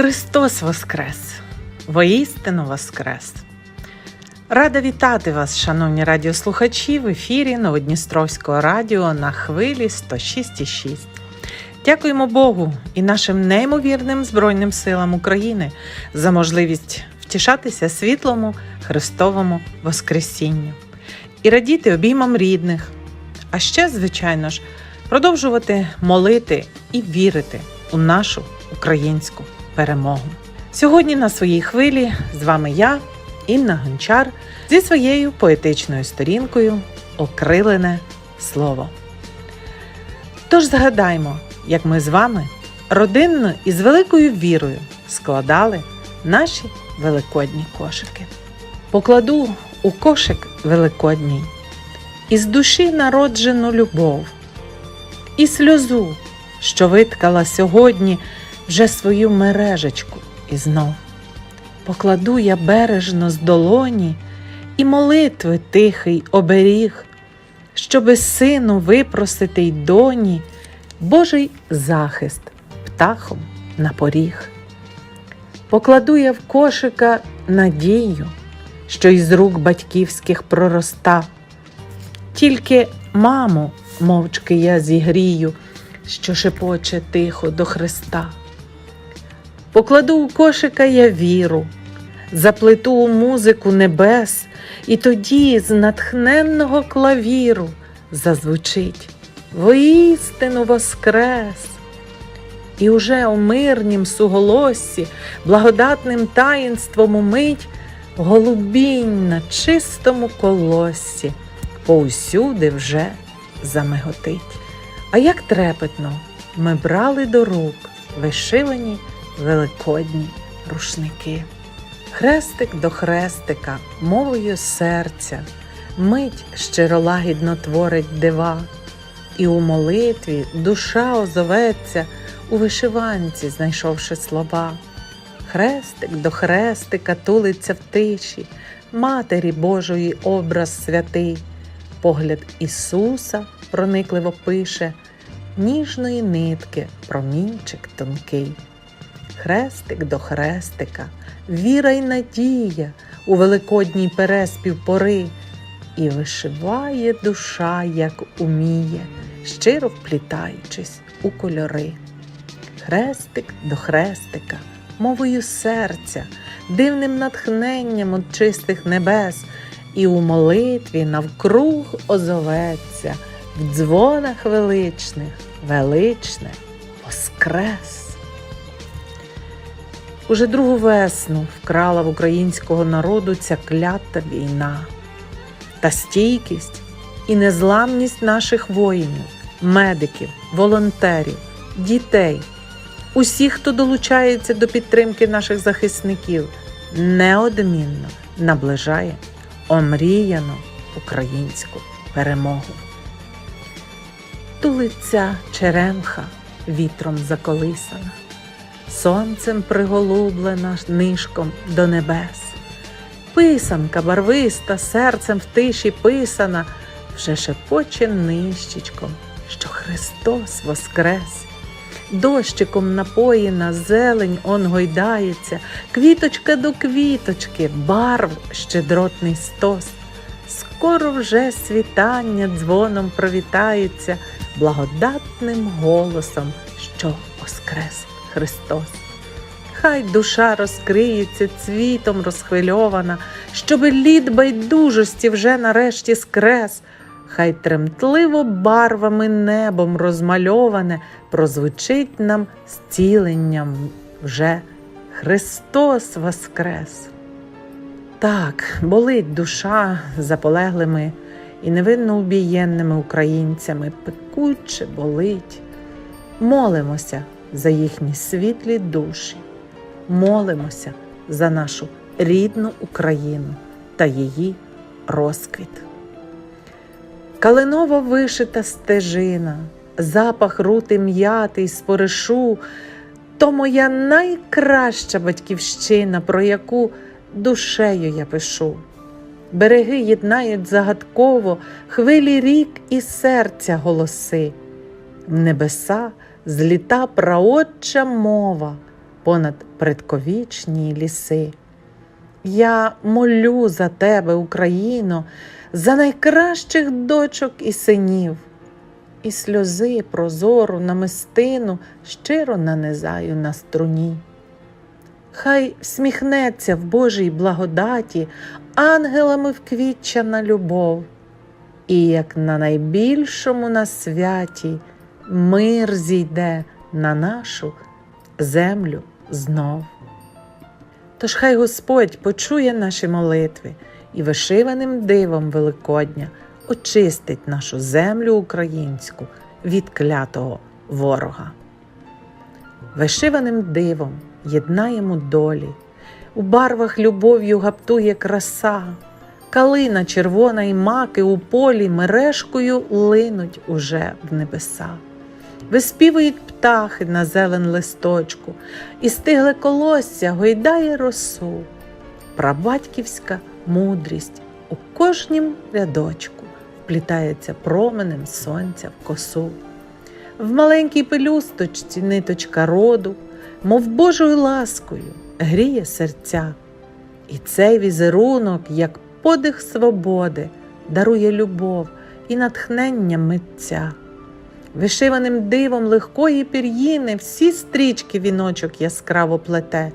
Христос Воскрес! Воістину Воскрес! Рада вітати вас, шановні радіослухачі, в ефірі Новодністровського радіо на хвилі 106,6. Дякуємо Богу і нашим неймовірним Збройним силам України за можливість втішатися світлому Христовому Воскресінню і радіти обіймам рідних, а ще, звичайно ж, продовжувати молити і вірити у нашу українську перемогу. Сьогодні на своїй хвилі з вами я, Інна Гончар, зі своєю поетичною сторінкою Окрилене слово. Тож згадаймо, як ми з вами родинно і з великою вірою складали наші великодні кошики. Покладу у кошик великодній із душі народжену любов, і сльозу, що виткала сьогодні вже свою мережечку і знов. Покладу я бережно з долоні і молитви тихий оберіг, щоби сину випросити й доні Божий захист птахом на поріг. Покладу я в кошика надію, що із рук батьківських пророста. Тільки маму мовчки я зігрію, що шепоче тихо до Христа. Покладу у кошика я віру, заплету у музику небес, і тоді з натхненного клавіру зазвучить воістину воскрес. І уже у мирнім суголоссі, благодатним таїнством умить голубінь на чистому колоссі поусюди вже замиготить. А як трепетно ми брали до рук вишивані великодні рушники. Хрестик до хрестика, мовою серця, мить щиролагідно творить дива, і у молитві душа озоветься, у вишиванці, знайшовши слова. Хрестик до хрестика тулиться в тиші, Матері Божої образ святий, погляд Ісуса проникливо пише, ніжної нитки промінчик тонкий. Хрестик до хрестика, віра й надія у великодній переспів пори, і вишиває душа, як уміє, щиро вплітаючись у кольори. Хрестик до хрестика, мовою серця, дивним натхненням от чистих небес, і у молитві навкруг озоветься, в дзвонах величних, величне Воскрес. Уже другу весну вкрала в українського народу ця клята війна. Та стійкість і незламність наших воїнів, медиків, волонтерів, дітей, усіх, хто долучається до підтримки наших захисників, неодмінно наближає омріяну українську перемогу. Тулиця черемха вітром заколисана сонцем приголублена нишком до небес. Писанка барвиста, серцем в тиші писана, вже шепоче нищечком, що Христос воскрес. Дощиком напоїна, зелень он гойдається, квіточка до квіточки, барв щедротний стос. Скоро вже світання дзвоном провітається благодатним голосом, що воскрес. Христос. Хай душа розкриється цвітом розхвильована, щоби лід байдужості вже нарешті скрес, хай тремтливо барвами небом розмальоване прозвучить нам зціленням вже Христос Воскрес. Так, болить душа заполеглими і невинно убієнними українцями, пекуче болить. Молимося за їхні світлі душі, молимося за нашу рідну Україну та її розквіт. Калиново вишита стежина, запах рути м'яти й споришу то моя найкраща батьківщина, про яку душею я пишу. Береги єднають загадково хвилі рік і серця голоси, в небеса зліта праотча мова, понад предковічні ліси. Я молю за тебе, Україно, за найкращих дочок і синів, і сльози прозору намистину щиро нанизаю на струні. Хай всміхнеться в Божій благодаті ангелами вквітчана любов, і як на найбільшому на святі мир зійде на нашу землю знов. Тож хай Господь почує наші молитви і вишиваним дивом Великодня очистить нашу землю українську від клятого ворога. Вишиваним дивом єднаємо долі, у барвах любов'ю гаптує краса, калина червона і маки у полі мережкою линуть уже в небеса. Виспівують птахи на зелен листочку, і стигле колосся гойдає росу. Прабатьківська мудрість у кожнім рядочку вплітається променем сонця в косу. В маленькій пелюсточці ниточка роду, мов Божою ласкою, гріє серця. І цей візерунок, як подих свободи, дарує любов і натхнення митця. Вишиваним дивом легкої пір'їни всі стрічки віночок яскраво плете,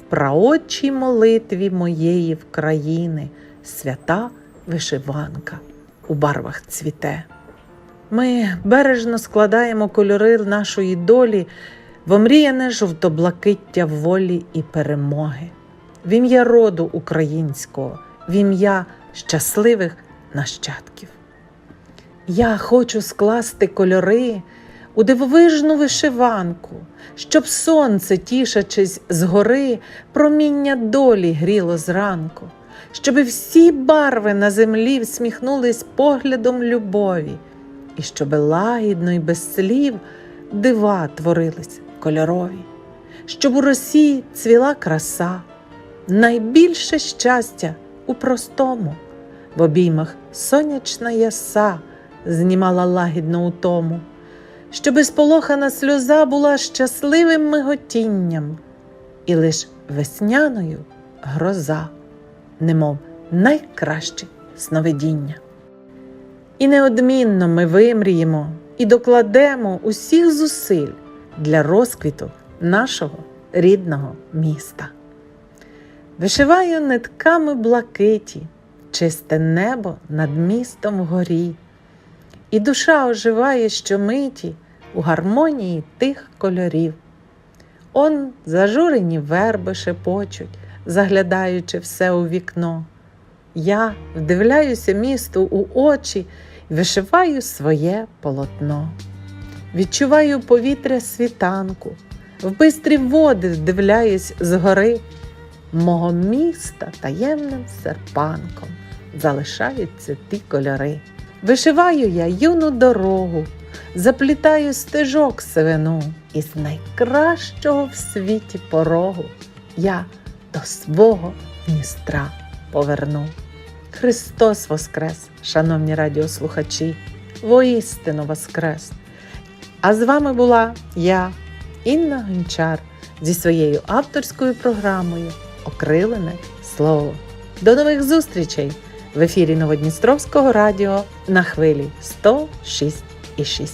в праотчій молитві моєї в країни свята вишиванка у барвах цвіте. Ми бережно складаємо кольори нашої долі в омріяне жовто-блакиття волі і перемоги, в ім'я роду українського, в ім'я щасливих нащадків. Я хочу скласти кольори у дивовижну вишиванку, щоб сонце, тішачись згори, проміння долі гріло зранку, щоби всі барви на землі всміхнулись поглядом любові, і щоби лагідно й без слів дива творились кольорові, щоб у росі цвіла краса, найбільше щастя у простому, в обіймах сонячна яса знімала лагідно утому, щоби сполохана сльоза була щасливим миготінням, і лиш весняною гроза, немов найкраще сновидіння. І неодмінно ми вимріємо і докладемо усіх зусиль для розквіту нашого рідного міста. Вишиваю нитками блакиті, чисте небо над містом вгорі, і душа оживає щомиті у гармонії тих кольорів. Он зажурені верби шепочуть, заглядаючи все у вікно. Я вдивляюся місту у очі і вишиваю своє полотно. Відчуваю повітря світанку, в бистрі води вдивляюсь згори. Мого міста таємним серпанком залишаються ті кольори. Вишиваю я юну дорогу, заплітаю стежок сивину, і з найкращого в світі порогу я до свого Дністра поверну. Христос Воскрес, шановні радіослухачі, воістину Воскрес! А з вами була я, Інна Гончар, зі своєю авторською програмою Окрилене Слово. До нових зустрічей в ефірі Новодністровського радіо на хвилі 106,6.